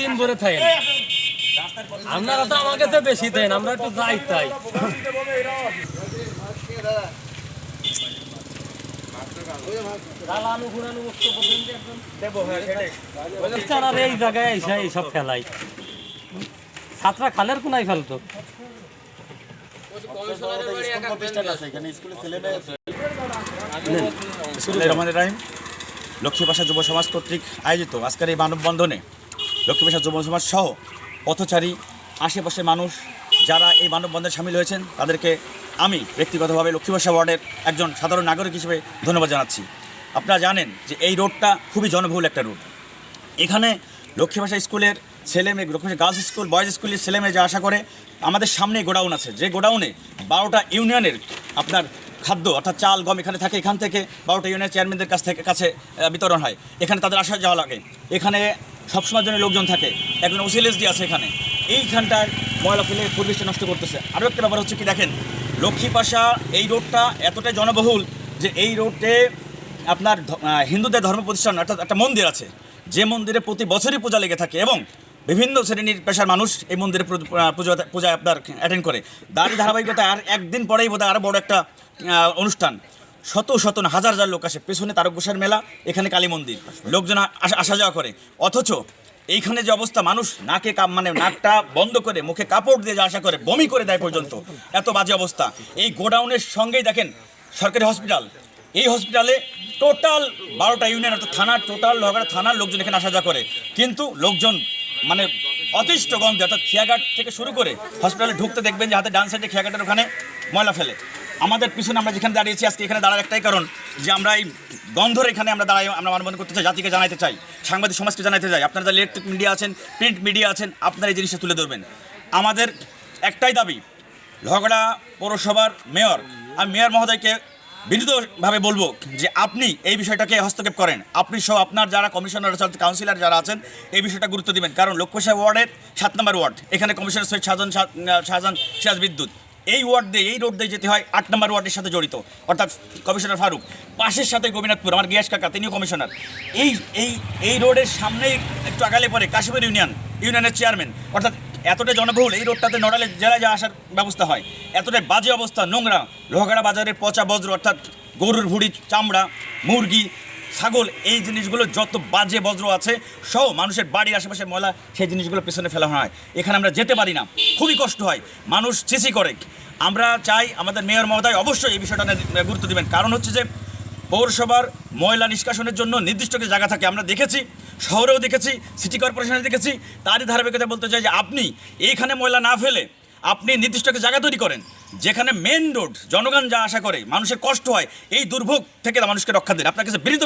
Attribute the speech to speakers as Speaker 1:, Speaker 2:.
Speaker 1: দিন ভরে থাকেন। আপনারা তো আমার কাছে বেশি দেন, আমরা একটু যাই তাই। জায়গায় খালের
Speaker 2: রাহিম লক্ষ্মীপাশা যুব সমাজ কর্তৃক আয়োজিত আজকের এই মানববন্ধনে লক্ষ্মীপাশা যুব সমাজ সহ পথচারী, আশেপাশের মানুষ যারা এই মানববন্ধনে সামিল হয়েছেন, তাদেরকে আমি ব্যক্তিগতভাবে লক্ষ্মীপাশা ওয়ার্ডের একজন সাধারণ নাগরিক হিসেবে ধন্যবাদ জানাচ্ছি। আপনারা জানেন যে এই রোডটা খুবই জনবহুল একটা রোড। এখানে লক্ষ্মীভাষা স্কুলের ছেলে মেয়ে গার্লস স্কুল, বয়েজ স্কুলের ছেলে মেয়ে যা আশা করে, আমাদের সামনে গোডাউন আছে। যে গোডাউনে বারোটা ইউনিয়নের আপনার খাদ্য অর্থাৎ চাল, গম এখানে থাকে, এখান থেকে বারোটা ইউনিয়ন চেয়ারম্যানদের কাছ থেকে, কাছে বিতরণ হয়। এখানে তাদের আসা যাওয়া লাগে। এখানে সবসময়ের জন্য লোকজন থাকে। একজন ওসিএলএসডি আছে এখানে। এইখানটার ময়লা ফেলে পরিবেশটা নষ্ট করতেছে। আরও একটা ব্যাপার হচ্ছে কি দেখেন লক্ষ্মীপাশা এই রোডটা এতটাই জনবহুল যে এই রোডে আপনার হিন্দুদের ধর্ম প্রতিষ্ঠান, অর্থাৎ একটা মন্দির আছে। যে মন্দিরে প্রতি বছরই পূজা লেগে থাকে এবং বিভিন্ন শ্রেণির পেশার মানুষ এই মন্দিরে পূজা পূজায় আপনার অ্যাটেন্ড করে। তারই ধারাবাহিকতা আর একদিন পরেই বোধহয় আরও বড় একটা অনুষ্ঠান। শত শত হাজার হাজার লোক আসে। পেছনে তারকেশ্বর মেলা, এখানে কালী মন্দির। লোকজন আসা যাওয়া করে। অথচ এইখানে যে অবস্থা, মানুষ নাকে কাপ মানে নাকটা বন্ধ করে, মুখে কাপড় দিয়ে আশা করে, বমি করে দেয় পর্যন্ত। এত বাজে অবস্থা। এই গোডাউনের সঙ্গেই দেখেন সরকারি হসপিটাল। এই হসপিটালে টোটাল বারোটা ইউনিয়ন, অর্থাৎ থানার টোটাল লোহাগাড়া থানার লোকজন এখানে আসা যাওয়া করে। কিন্তু লোকজন মানে অতিষ্ঠ গন্ধে, অর্থাৎ খেয়াঘাট থেকে শুরু করে হসপিটালে ঢুকতে দেখবেন যে হাতে ডান সাইডে খেয়াঘাটের ওখানে ময়লা ফেলে। আমাদের পিছনে আমরা যেখানে দাঁড়িয়েছি, আজকে এখানে দাঁড়ার একটাই কারণ যে আমরা এই গন্ধর এখানে আমরা দাঁড়াই, আমরা মানবন্ধ করতে চাই, জাতিকে জানাতে চাই, সাংবাদিক সমাজকে জানাতে চাই। আপনারা যারা ইলেকট্রিক মিডিয়া আছেন প্রিন্ট মিডিয়া আছেন, আপনারা এই জিনিসটা তুলে ধরবেন। আমাদের একটাই দাবি, ঝগড়া পৌরসভার মেয়র আমি মেয়র মহোদয়কে বিনীতভাবে বলব যে আপনি এই বিষয়টাকে হস্তক্ষেপ করেন। আপনি সহ আপনার যারা কমিশনার আছেন কাউন্সিলর যারা আছেন, এই বিষয়টা গুরুত্ব দিবেন। কারণ লোকসভা ওয়ার্ডের সাত নম্বর ওয়ার্ড, এখানে কমিশনার সৈয়দ শাহজাহান শাহ- শাহজাহান সিরাজ বিদ্যুৎ। এই ওয়ার্ড দিয়ে, এই রোড দিয়ে যেতে হয় আট নম্বর ওয়ার্ডের সাথে জড়িত। অর্থাৎ কমিশনার ফারুক, পাশের সাথে গোবিনাথপুর, আমার গিয়াস কাকা, তিনিও কমিশনার। এই এই এই রোডের সামনেই একটু আগালে পরে কাশিমের ইউনিয়ন, ইউনিয়নের চেয়ারম্যান। অর্থাৎ এতটাই জনবহুল, এই রোডটাতে নড়ালে জেলায় যা আসার ব্যবস্থা হয়। এতটাই বাজে অবস্থা, নোংরা, লোহাগাড়া বাজারের পচা বজ্র, অর্থাৎ গরুর ভুড়ি, চামড়া, মুরগি ছাগল, এই জিনিসগুলো যত বাজে বজ্র আছে, সহ মানুষের বাড়ির আশেপাশে ময়লা, সেই জিনিসগুলো পেছনে ফেলা হয়। এখানে আমরা যেতে পারি না। খুবই কষ্ট হয়। মানুষ চিসি করে। আমরা চাই আমাদের মেয়র মহোদয় অবশ্যই এই বিষয়টা গুরুত্ব দেবেন। কারণ হচ্ছে যে, পৌরসভার ময়লা নিষ্কাশনের জন্য নির্দিষ্ট কিছু জায়গা থাকে। আমরা দেখেছি, শহরেও দেখেছি সিটি কর্পোরেশনে দেখেছি। তারই ধারাবাহিকতা বলতে চাই যে, আপনি এইখানে ময়লা না ফেলে আপনি নির্দিষ্ট জায়গা তৈরি করেন। যেখানে মেন রোড জনগণ যা আশা করে, মানুষের কষ্ট হয়, এই দুর্ভোগ থেকে মানুষকে রক্ষা দেন। আপনার কাছে বিনীত